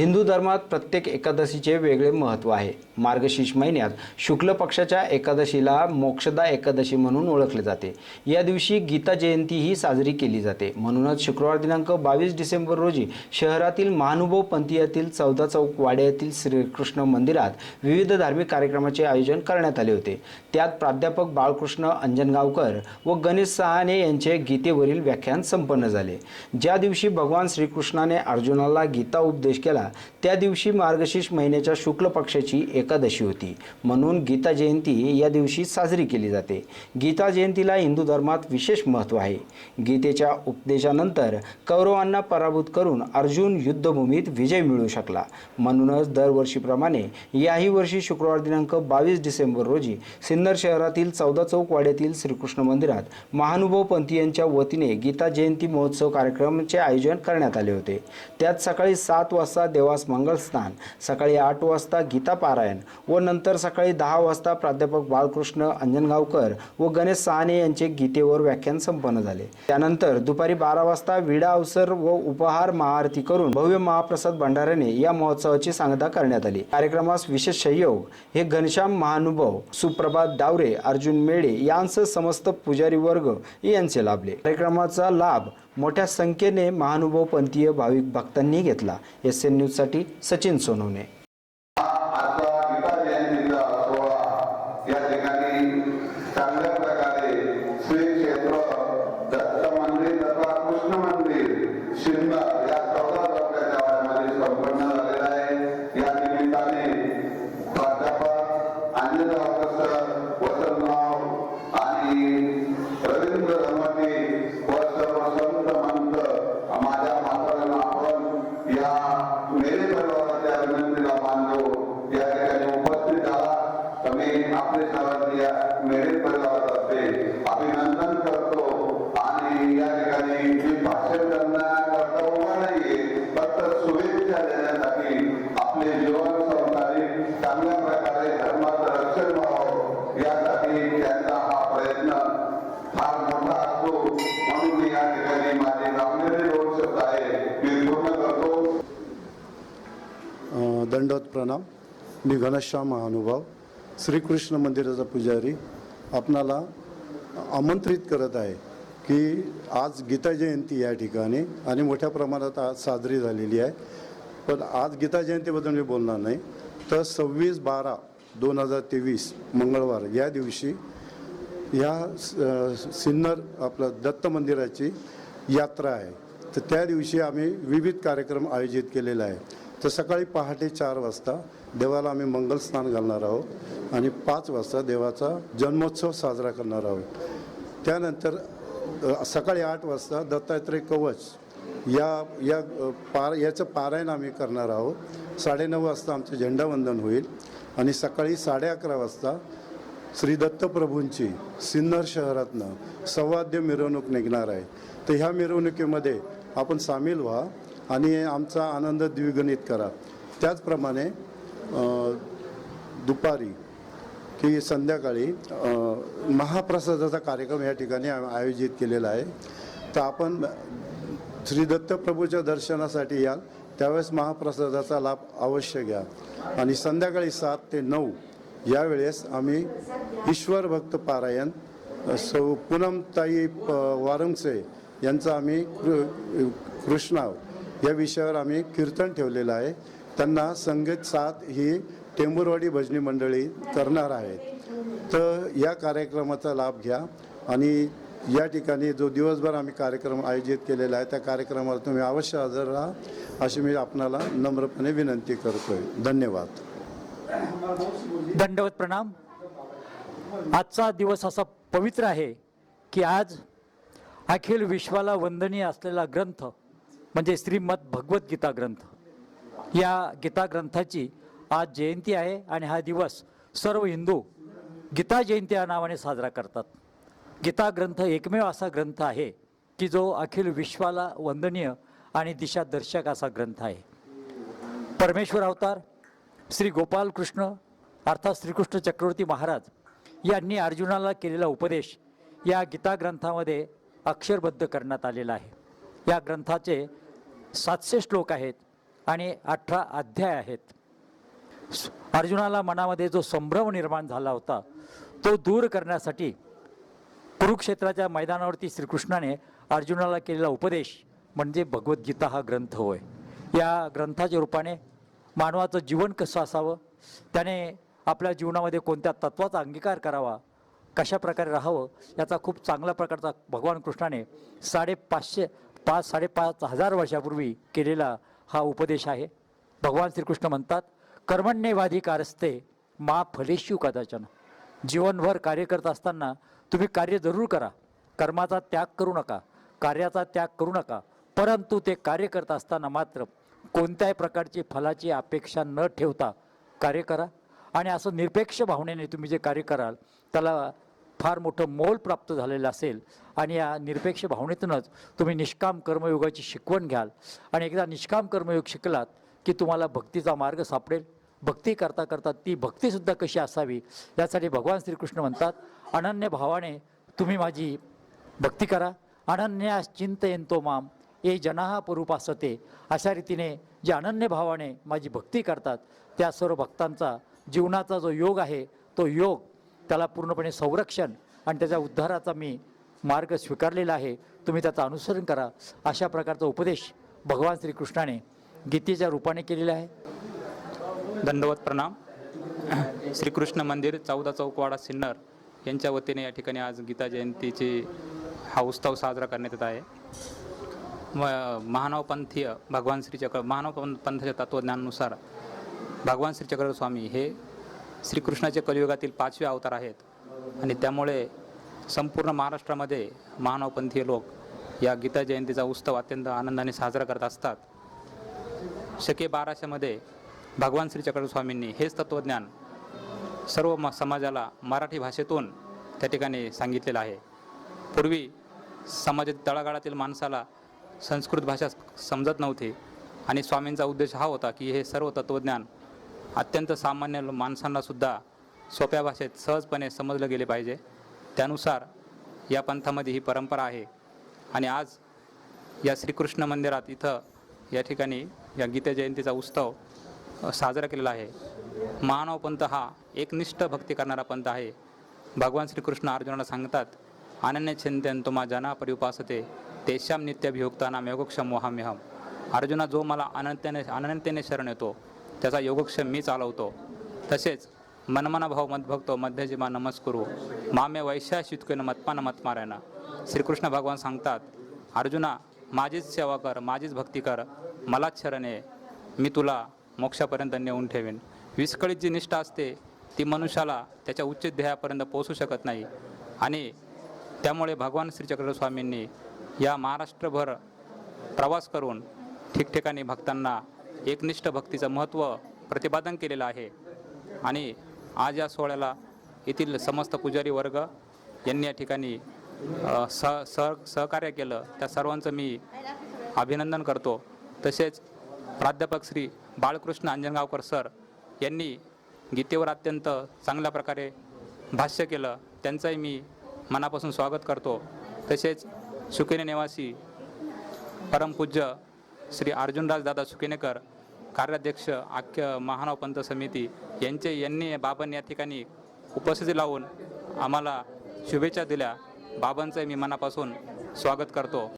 हिंदू धर्मात प्रत्येक एकादशीचे वेगळे महत्त्व आहे. मार्गशीर्ष महिन्यात शुक्ल पक्षाच्या एकादशीला मोक्षदा एकादशी म्हणून ओळखले जाते. या दिवशी गीता जयंतीही साजरी केली जाते. म्हणूनच शुक्रवार दिनांक बावीस डिसेंबर रोजी शहरातील महानुभव पंथीयातील चौदा चौक वाड्यातील श्रीकृष्ण मंदिरात विविध धार्मिक कार्यक्रमाचे आयोजन करण्यात आले होते. त्यात प्राध्यापक बाळकृष्ण अंजनगावकर व गणेश सहाने यांचे गीतेवरील व्याख्यान संपन्न झाले. ज्या दिवशी भगवान श्रीकृष्णाने अर्जुनाला गीता उपदेश केला त्या दिवशी मार्गशीर्ष महिन्याच्या शुक्ल पक्षाची एकादशी होती. म्हणून गीता जयंती या दिवशी साजरी केली जाते. गीता जयंतीला हिंदू धर्मात विशेष महत्त्व आहे. गीतेच्या उपदेशानंतर कौरवांना पराभूत करून अर्जुन युद्धभूमीत विजय मिळू शकला. म्हणूनच दरवर्षीप्रमाणे याही वर्षी शुक्रवार दिनांक बावीस डिसेंबर रोजी सिन्नर शहरातील चौदा चौक वाड्यातील श्रीकृष्ण मंदिरात महानुभव पंथीयांच्या वतीने गीता जयंती महोत्सव कार्यक्रमाचे आयोजन करण्यात आले होते. त्यात सकाळी सात वाजता तेव्हाच मंगलस्नान सकाळी आठ वाजता गीता पारायण व नंतर सकाळी दहा वाजता प्राध्यापक बाळकृष्ण अंजनगावकर व गणेश सहाने यांचे गीतेवर व्याख्यान संपन्न झाले. त्यानंतर दुपारी बारा वाजता विडा अवसर व उपहार महाआरती करून भव्य महाप्रसाद भंडाऱ्याने या महोत्सवाची सांगता करण्यात आली. कार्यक्रमास विशेष सहयोग हे घनश्याम महानुभव सुप्रभात डावरे अर्जुन मेढे यांसह समस्त पुजारी वर्ग यांचे लाभले. कार्यक्रमाचा लाभ मोठ्या संख्येने महानुभव पंथीय भाविक भक्तांनी घेतला. एस एन न्यूजसाठी सचिन सोनवणे. दंडवत प्रणाम. मी घनश्याम महानुभाव श्रीकृष्ण मंदिराचा पुजारी. आपणाला आमंत्रित करत आहे की आज गीता जयंती या ठिकाणी आणि मोठ्या प्रमाणात आज साजरी झालेली आहे. पण आज गीता जयंतीबद्दल मी बोलणार नाही. तर सव्वीस बारा दोन हजार तेवीस मंगळवार या दिवशी ह्या स- सिन्नर आपलं दत्त मंदिराची यात्रा आहे. तर त्या दिवशी आम्ही विविध कार्यक्रम आयोजित केलेला आहे. तर सकाळी पहाटे चार वाजता देवाला आम्ही मंगलस्नान घालणार आहोत आणि पाच वाजता देवाचा जन्मोत्सव साजरा करणार आहोत. त्यानंतर सकाळी आठ वाजता दत्तात्रय कवच या या पार याचं पारायण आम्ही करणार आहोत. साडेनऊ वाजता आमचं झेंडावंदन होईल आणि सकाळी साडे अकरा वाजता श्री दत्तप्रभूंची सिन्नर शहरातनं सवाद्य मिरवणूक निघणार आहे. तर ह्या मिरवणुकीमध्ये आपण सामील व्हा. आणि आमचा आनंद द्विगणित करा. त्याचप्रमाणे दुपारी की संध्याकाळी महाप्रसादाचा कार्यक्रम या ठिकाणी आयोजित केलेला आहे. तर आपण श्री दत्तप्रभूच्या दर्शनासाठी याल त्यावेळेस महाप्रसादाचा लाभ अवश्य घ्या. आणि संध्याकाळी सात ते नऊ यावेळेस आम्ही ईश्वर भक्त पारायण सौ पूनमताई प वारंगसे यांचा आम्ही कृ कृष्णा या विषयावर आम्ही कीर्तन ठेवलेलं आहे. त्यांना संगीत साथ ही टेंबुरवाडी भजनी मंडळी करणार आहेत. तर या कार्यक्रमाचा लाभ घ्या आणि या ठिकाणी जो दिवसभर आम्ही कार्यक्रम आयोजित केलेला आहे त्या कार्यक्रमाला तुम्ही अवश्य हजर राहा अशी मी आपणाला नम्रपणे विनंती करतोय. धन्यवाद. दंडवत प्रणाम. आजचा दिवस असा पवित्र आहे की आज अखिल विश्वाला वंदनीय असलेला ग्रंथ म्हणजे श्रीमद भगवद्गीता ग्रंथ. या गीता ग्रंथाची आज जयंती आहे आणि हा दिवस सर्व हिंदू गीता जयंती या नावाने साजरा करतात. गीता ग्रंथ एकमेव असा ग्रंथ आहे की जो अखिल विश्वाला वंदनीय आणि दिशादर्शक असा ग्रंथ आहे. परमेश्वर अवतार श्री गोपालकृष्ण अर्थात श्रीकृष्ण चक्रवर्ती महाराज यांनी अर्जुनाला केलेला उपदेश या गीता ग्रंथामध्ये अक्षरबद्ध करण्यात आलेला आहे. या ग्रंथाचे सातशे श्लोक आहेत आणि अठरा अध्याय आहेत. अर्जुनाला मनामध्ये जो संभ्रम निर्माण झाला होता तो दूर करण्यासाठी कुरुक्षेत्राच्या मैदानावरती श्रीकृष्णाने अर्जुनाला केलेला उपदेश म्हणजे भगवद्गीता हा ग्रंथ होय. या ग्रंथाच्या रूपाने मानवाचं जीवन कसं असावं? त्याने आपल्या जीवनामध्ये कोणत्या तत्वाचा अंगीकार करावा? कशा प्रकारे राहावं? याचा खूप चांगल्या प्रकारचा भगवान कृष्णाने साडेपाचशे पाच साडेपाच हजार वर्षापूर्वी केलेला हा उपदेश आहे. भगवान श्रीकृष्ण म्हणतात कर्मण्यवाधिकारस्ते मा फलेशू कदाचन. जीवनभर कार्य करत असताना तुम्ही कार्य जरूर करा. कर्माचा त्याग करू नका कार्याचा त्याग करू नका परंतु ते कार्य करत असताना मात्र कोणत्याही प्रकारची फलाची अपेक्षा न ठेवता कार्य करा. आणि असं निरपेक्ष भावनेने तुम्ही जे कार्य कराल त्याला फार मोठं मोल प्राप्त झालेलं असेल आणि या निरपेक्ष भावनेतूनच तुम्ही निष्काम कर्मयोगाची शिकवण घ्याल. आणि एकदा निष्काम कर्मयोग शिकलात की तुम्हाला भक्तीचा मार्ग सापडेल. भक्ती करता करता ती भक्तीसुद्धा कशी असावी यासाठी भगवान श्रीकृष्ण म्हणतात अनन्य भावाने तुम्ही माझी भक्ती करा. अनन्या चिंतयंतो माम. ए जनाहा पुरुपासते. अशा रीतीने जे अनन्य भावाने माझी भक्ती करतात त्या सर्व भक्तांचा जीवनाचा जो योग आहे तो योग त्याला पूर्णपणे संरक्षण आणि त्याच्या उद्धाराचा मी मार्ग स्वीकारलेला आहे. तुम्ही त्याचं अनुसरण करा. अशा प्रकारचा उपदेश भगवान श्रीकृष्णाने गीतेच्या रूपाने केलेला आहे. दंडवत प्रणाम. श्रीकृष्ण मंदिर चौदा चौकवाडा सिन्नर यांच्या वतीने या ठिकाणी आज गीता जयंतीची हा उत्सव साजरा करण्यात येत आहे. म महानवपंथीय भगवान श्रीचक्र महानव पं- पंथाच्या तत्त्वज्ञानानुसार भगवान श्री चक्रस्वामी हे श्रीकृष्णाचे कलियुगातील पाचवे अवतार आहेत. आणि त्यामुळे संपूर्ण महाराष्ट्रामध्ये महानवपंथीय लोक या गीता जयंतीचा उत्सव अत्यंत आनंदाने साजरा करत असतात. शके बाराशेमध्ये भगवान श्री चक्रस्वामींनी हेच तत्त्वज्ञान सर्व म समाजाला मराठी भाषेतून त्या ठिकाणी सांगितलेलं आहे. पूर्वी समाजातील तळागाळातील माणसाला संस्कृत भाषा समजत नव्हती आणि स्वामींचा उद्देश हा होता की हे सर्व तत्त्वज्ञान अत्यंत सामान्य माणसांनासुद्धा सोप्या भाषेत सहजपणे समजलं गेले पाहिजे. त्यानुसार या पंथामध्ये ही परंपरा आहे. आणि आज या श्रीकृष्ण मंदिरात इथं या ठिकाणी या गीता जयंतीचा उत्सव साजरा केलेला आहे. मानव पंथ हा एकनिष्ठ भक्ती करणारा पंथ आहे. भगवान श्रीकृष्ण अर्जुनाला सांगतात अनन्य चिंतन तुम्हा जना परिउपासते तेशाम नित्याभियुक्ताना योगक्षम मोहाम्यहम. अर्जुना जो मला अनंत्याने अनंत्याने शरण येतो त्याचा योगक्षम मी चालवतो. तसेच मनमनाभाव मदभक्तो मध्यजिमा नमस्कुरू. मामे वैशाशितकेन मतपान मतमारायना. श्रीकृष्ण भगवान सांगतात अर्जुना माझीच सेवा कर माझीच भक्ती कर. मलाच शरण ये मी तुला मोक्षापर्यंत नेऊन ठेवेन. विस्कळीत जी निष्ठा असते ती मनुष्याला त्याच्या उच्च ध्येयापर्यंत पोहोचू शकत नाही. आणि त्यामुळे भगवान श्रीचक्र स्वामींनी या महाराष्ट्रभर प्रवास करून ठिकठिकाणी भक्तांना एकनिष्ठ भक्तीचं महत्त्व प्रतिपादन केलेलं आहे. आणि आज या सोहळ्याला येथील समस्त पुजारी वर्ग यांनी या ठिकाणी सह सह सहकार्य केलं. त्या सर्वांचं मी अभिनंदन करतो. तसेच प्राध्यापक श्री बाळकृष्ण अंजनगावकर सर यांनी गीतेवर अत्यंत चांगल्या प्रकारे भाष्य केलं. त्यांचंही मी मनापासून स्वागत करतो. तसेच सुकेने निवासी परमपूज्य श्री अर्जुनराज दादा सुकेनेकर कार्याध्यक्ष आख्य महानव पंत समिती यांचे यांनी बाबांनी या ठिकाणी उपस्थिती लावून आम्हाला शुभेच्छा दिल्या. बाबांचं मी मनापासून स्वागत करतो.